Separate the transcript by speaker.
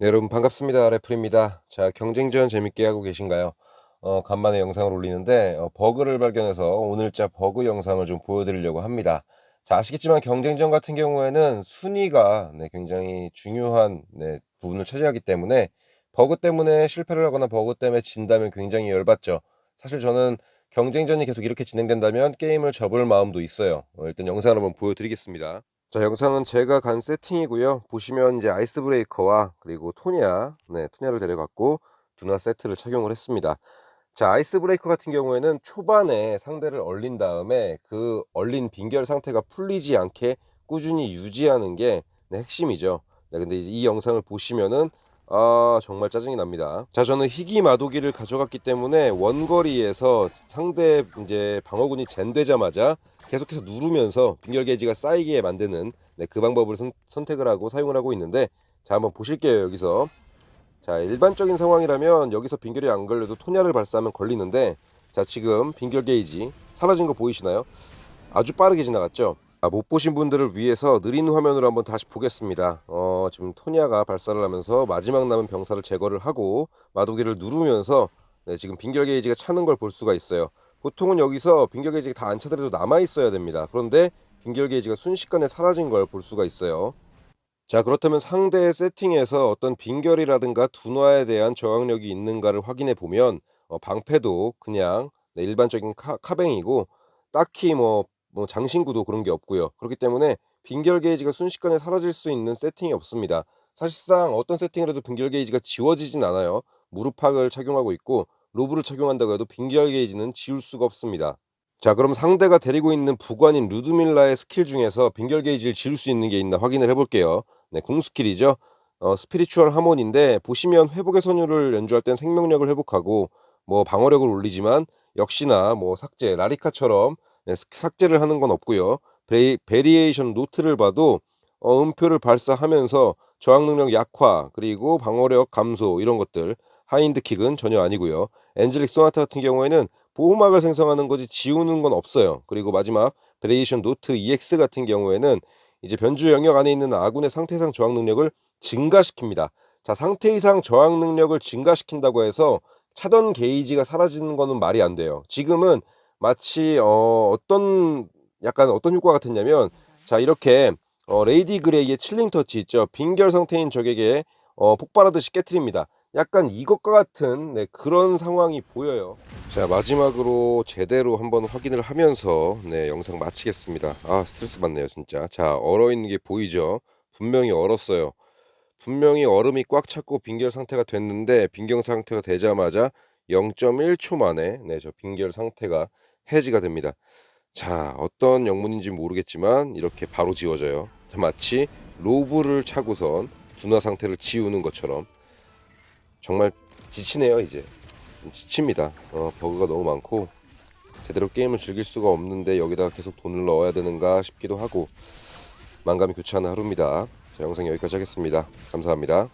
Speaker 1: 네, 여러분 반갑습니다. 래플입니다. 자, 경쟁전 재밌게 하고 계신가요? 어, 간만에 영상을 올리는데 어, 버그를 발견해서 오늘자 버그 영상을 좀 보여드리려고 합니다. 자, 아시겠지만 경쟁전 같은 경우에는 순위가 네, 굉장히 중요한 네, 부분을 차지하기 때문에 버그 때문에 실패를 하거나 버그 때문에 진다면 굉장히 열받죠. 사실 저는 경쟁전이 계속 이렇게 진행된다면 게임을 접을 마음도 있어요. 어, 일단 영상을 한번 보여드리겠습니다. 자, 영상은 제가 간 세팅이고요. 보시면 이제 아이스 브레이커와 그리고 토냐, 네, 토냐를 데려갔고 두나 세트를 착용을 했습니다. 자, 아이스 브레이커 같은 경우에는 초반에 상대를 얼린 다음에 그 얼린 빈결 상태가 풀리지 않게 꾸준히 유지하는 게 네, 핵심이죠. 네, 근데 이 영상을 보시면은 아, 정말 짜증이 납니다. 자, 저는 희귀 마도기를 가져갔기 때문에 원거리에서 상대 이제 방어군이 젠되자마자 계속해서 누르면서 빈결 게이지가 쌓이게 만드는 네, 그 방법을 선, 선택을 하고 사용을 하고 있는데 자, 한번 보실게요. 여기서 자, 일반적인 상황이라면 여기서 빈결이 안 걸려도 토냐를 발사하면 걸리는데 자, 지금 빈결 게이지 사라진 거 보이시나요? 아주 빠르게 지나갔죠? 아, 못 보신 분들을 위해서 느린 화면으로 한번 다시 보겠습니다. 어, 지금 토냐가 발사를 하면서 마지막 남은 병사를 제거를 하고 마도기를 누르면서 네, 지금 빈결 게이지가 차는 걸 볼 수가 있어요. 보통은 여기서 빈결 게이지가 다 안 차더라도 남아 있어야 됩니다. 그런데 빈결 게이지가 순식간에 사라진 걸 볼 수가 있어요. 자 그렇다면 상대의 세팅에서 어떤 빈결이라든가 둔화에 대한 저항력이 있는가를 확인해 보면 어, 방패도 그냥 네, 일반적인 카, 카뱅이고 딱히 뭐, 뭐 장신구도 그런 게 없고요. 그렇기 때문에 빈결 게이지가 순식간에 사라질 수 있는 세팅이 없습니다. 사실상 어떤 세팅을 해도 빈결 게이지가 지워지진 않아요. 무릎팍을 착용하고 있고 로브를 착용한다고 해도 빈결 게이지는 지울 수가 없습니다. 자 그럼 상대가 데리고 있는 부관인 루드밀라의 스킬 중에서 빈결 게이지를 지울 수 있는 게 있나 확인을 해볼게요. 네, 궁 스킬이죠. 어, 스피리추얼 하몬인데 보시면 회복의 선율을 연주할 땐 생명력을 회복하고 뭐 방어력을 올리지만 역시나 뭐 삭제 라리카처럼 네, 삭제를 하는 건 없고요. 베리, 베리에이션 노트를 봐도 어, 음표를 발사하면서 저항 능력 약화 그리고 방어력 감소 이런 것들 하인드 킥은 전혀 아니고요. 엔젤릭 소나타 같은 경우에는 보호막을 생성하는 거지 지우는 건 없어요. 그리고 마지막 베리에이션 노트 EX 같은 경우에는 이제 변주 영역 안에 있는 아군의 상태 이상 저항 능력을 증가시킵니다. 자, 상태 이상 저항 능력을 증가시킨다고 해서 차던 게이지가 사라지는 거는 말이 안 돼요. 지금은 마치 어, 어떤 약간 어떤 효과 같았냐면 자, 이렇게 어, 레이디 그레이의 칠링 터치 있죠. 빈결 상태인 적에게 어, 폭발하듯이 깨트립니다. 약간 이것과 같은 네, 그런 상황이 보여요. 자 마지막으로 제대로 한번 확인을 하면서 네 영상 마치겠습니다. 아 스트레스 받네요 진짜. 자 얼어 있는 게 보이죠? 분명히 얼었어요. 분명히 얼음이 꽉 찼고 빈결 상태가 됐는데 빈결 상태가 되자마자 0.1초 만에 네저 빈결 상태가 해지가 됩니다. 자 어떤 영문인지 모르겠지만 이렇게 바로 지워져요. 마치 로브를 차고선 둔화 상태를 지우는 것처럼. 정말 지치네요 이제. 지칩니다. 어, 버그가 너무 많고 제대로 게임을 즐길 수가 없는데 여기다가 계속 돈을 넣어야 되는가 싶기도 하고. 만감이 교차하는 하루입니다. 자 영상 여기까지 하겠습니다. 감사합니다